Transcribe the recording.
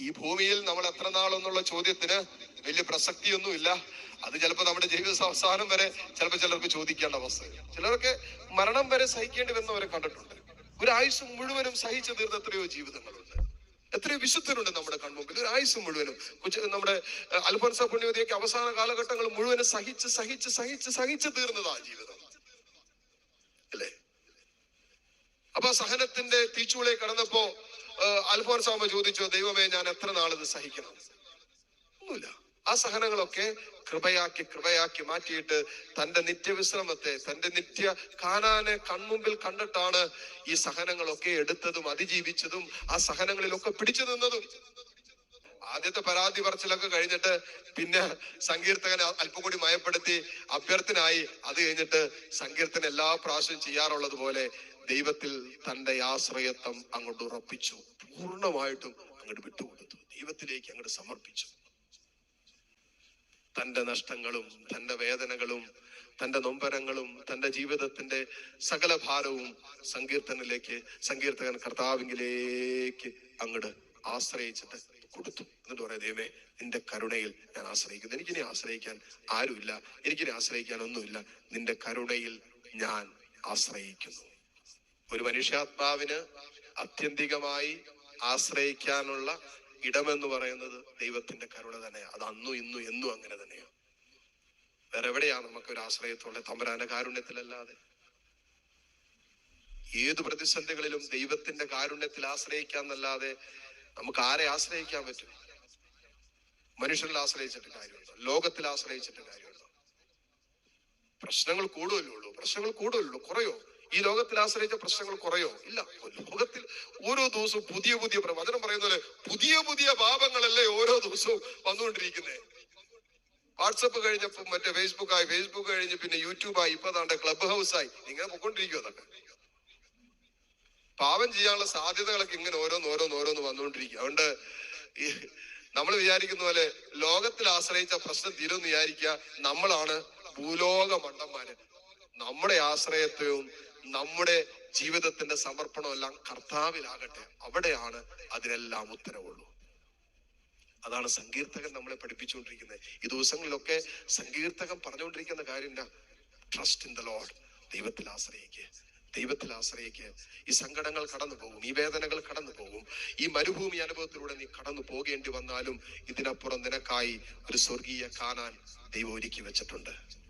ഈ ഭൂമിയിൽ നമ്മൾ എത്ര നാളെന്നുള്ള ചോദ്യത്തിന് വലിയ പ്രസക്തിയൊന്നുമില്ല. അത് ചിലപ്പോൾ നമ്മുടെ ജീവിത അവസാനം വരെ ചിലപ്പോൾ ചിലർക്ക് ചോദിക്കേണ്ട അവസ്ഥ. ചിലർക്ക് മരണം വരെ സഹിക്കേണ്ടി വന്നവരെ കണ്ടിട്ടുണ്ട്. ഒരു മുഴുവനും സഹിച്ചു തീർന്ന എത്രയോ ജീവിതങ്ങളുണ്ട്. എത്രയോ വിശുദ്ധരുണ്ട് നമ്മുടെ കൺമുമ്പിൽ. ഒരു ആയുസ് മുഴുവനും നമ്മുടെ അൽഫോൻസ പുണ്യവതിയൊക്കെ അവസാന കാലഘട്ടങ്ങൾ മുഴുവനും സഹിച്ച് സഹിച്ച് സഹിച്ച് സഹിച്ച് തീർന്നതാ ജീവിതം. സഹനത്തിന്റെ തീച്ചുളി കടന്നപ്പോ അൽഫോൻസാമ ചോദിച്ചു ദൈവമേ ഞാൻ എത്ര നാളിത് സഹിക്കണം? ഒന്നുമില്ല. ആ സഹനങ്ങളൊക്കെ കൃപയാക്കി കൃപയാക്കി മാറ്റിയിട്ട് തന്റെ നിത്യവിശ്രമത്തെ തന്റെ നിത്യ കാനാനെ കൺമുമ്പിൽ കണ്ടിട്ടാണ് ഈ സഹനങ്ങളൊക്കെ എടുത്തതും അതിജീവിച്ചതും ആ സഹനങ്ങളിലൊക്കെ പിടിച്ചു നിന്നതും. ആദ്യത്തെ പരാതി പറച്ചിലൊക്കെ കഴിഞ്ഞിട്ട് പിന്നെ സങ്കീർത്തകൻ അല്പം കൂടി മയപ്പെടുത്തി അഭ്യർത്ഥനായി. അത് കഴിഞ്ഞിട്ട് സങ്കീർത്തൻ എല്ലാ പ്രാവശ്യവും ചെയ്യാറുള്ളത് പോലെ ദൈവത്തിൽ തന്റെ ആശ്രയത്വം അങ്ങോട്ട് ഉറപ്പിച്ചു. പൂർണമായിട്ടും അങ്ങോട്ട് വിട്ടുകൊടുത്തു. ദൈവത്തിലേക്ക് അങ്ങോട്ട് സമർപ്പിച്ചു. തന്റെ നഷ്ടങ്ങളും തന്റെ വേദനകളും തന്റെ നൊമ്പരങ്ങളും തന്റെ ജീവിതത്തിന്റെ സകല ഭാരവും സങ്കീർത്തനിലേക്ക് സങ്കീർത്തകൻ കർത്താവിങ്കിലേക്ക് അങ്ങോട്ട് ആശ്രയിച്ചിട്ട് കൊടുത്തു. എന്നിട്ട് പറയാം ദൈവമേ നിന്റെ കരുണയിൽ ഞാൻ ആശ്രയിക്കുന്നു. എനിക്കിനി ആശ്രയിക്കാൻ ആരുമില്ല. എനിക്കിനി ആശ്രയിക്കാൻ ഒന്നുമില്ല. നിന്റെ കരുണയിൽ ഞാൻ ആശ്രയിക്കുന്നു. ഒരു മനുഷ്യാത്മാവിന് ആത്യന്തികമായി ആശ്രയിക്കാനുള്ള ഇടമെന്ന് പറയുന്നത് ദൈവത്തിന്റെ കരുണ തന്നെയാണ് അത് അന്നും ഇന്നും എന്നും അങ്ങനെ തന്നെയാണ് വേറെ എവിടെയാണ് നമുക്ക് ഒരു ആശ്രയത്തോടെ തമ്പുരാന്റെ കാരുണ്യത്തിലല്ലാതെ? ഏത് പ്രതിസന്ധികളിലും ദൈവത്തിന്റെ കാരുണ്യത്തിൽ ആശ്രയിക്കാന്നല്ലാതെ നമുക്ക് ആരെ ആശ്രയിക്കാൻ പറ്റും? മനുഷ്യരിൽ ആശ്രയിച്ചിട്ട് കാര്യമുണ്ടോ? ലോകത്തിൽ ആശ്രയിച്ചിട്ട് കാര്യമുണ്ടോ? പ്രശ്നങ്ങൾ കൂടുതലുള്ളൂ പ്രശ്നങ്ങൾ കൂടുതലുള്ളൂ കുറയോ? ഈ ലോകത്തിൽ ആശ്രയിച്ച പ്രശ്നങ്ങൾ കുറയോ? ഇല്ല. ലോകത്തിൽ ഓരോ ദിവസവും പുതിയ പുതിയ പ്രവചനം പറയുന്ന പോലെ പുതിയ പുതിയ പാപങ്ങളല്ലേ ഓരോ ദിവസവും വന്നുകൊണ്ടിരിക്കുന്നത് വാട്സപ്പ് കഴിഞ്ഞപ്പോ മറ്റേ ഫേസ്ബുക്കായി. ഫേസ്ബുക്ക് കഴിഞ്ഞ് പിന്നെ യൂട്യൂബായി. ഇപ്പൊ താണ്ടെ ക്ലബ് ആയി ഇങ്ങനെ പൊക്കൊണ്ടിരിക്കും അതൊക്കെ പാപം ചെയ്യാനുള്ള സാധ്യതകളൊക്കെ ഇങ്ങനെ ഓരോന്ന് ഓരോന്ന് ഓരോന്ന് വന്നുകൊണ്ടിരിക്കും അതുകൊണ്ട് നമ്മൾ വിചാരിക്കുന്ന പോലെ ലോകത്തിൽ ആശ്രയിച്ച പ്രശ്നം തീരുമെന്ന് വിചാരിക്കുക നമ്മളാണ് ഭൂലോക മണ്ടന്മാര്. നമ്മുടെ ആശ്രയത്വവും നമ്മുടെ ജീവിതത്തിന്റെ സമർപ്പണമെല്ലാം കർത്താവിലാകട്ടെ അവിടെയാണ് അതിനെല്ലാം ഉത്തരവുള്ളൂ. അതാണ് സങ്കീർത്തകൻ നമ്മളെ പഠിപ്പിച്ചുകൊണ്ടിരിക്കുന്നത്. ഈ ദിവസങ്ങളിലൊക്കെ സങ്കീർത്തകൻ പറഞ്ഞുകൊണ്ടിരിക്കുന്ന കാര്യം ട്രസ്റ്റ് ഇൻ ദ ലോഡ് ദൈവത്തിൽ ആശ്രയിക്കുക ദൈവത്തിൽ ആശ്രയിക്കുക ഈ സങ്കടങ്ങൾ കടന്നു പോകും. ഈ വേദനകൾ കടന്നു പോകും. ഈ മരുഭൂമി അനുഭവത്തിലൂടെ നീ കടന്നു പോകേണ്ടി വന്നാലും ഇതിനപ്പുറം നിനക്കായി ഒരു സ്വർഗീയ കാണാൻ ദൈവം ഒരുക്കി വെച്ചിട്ടുണ്ട്.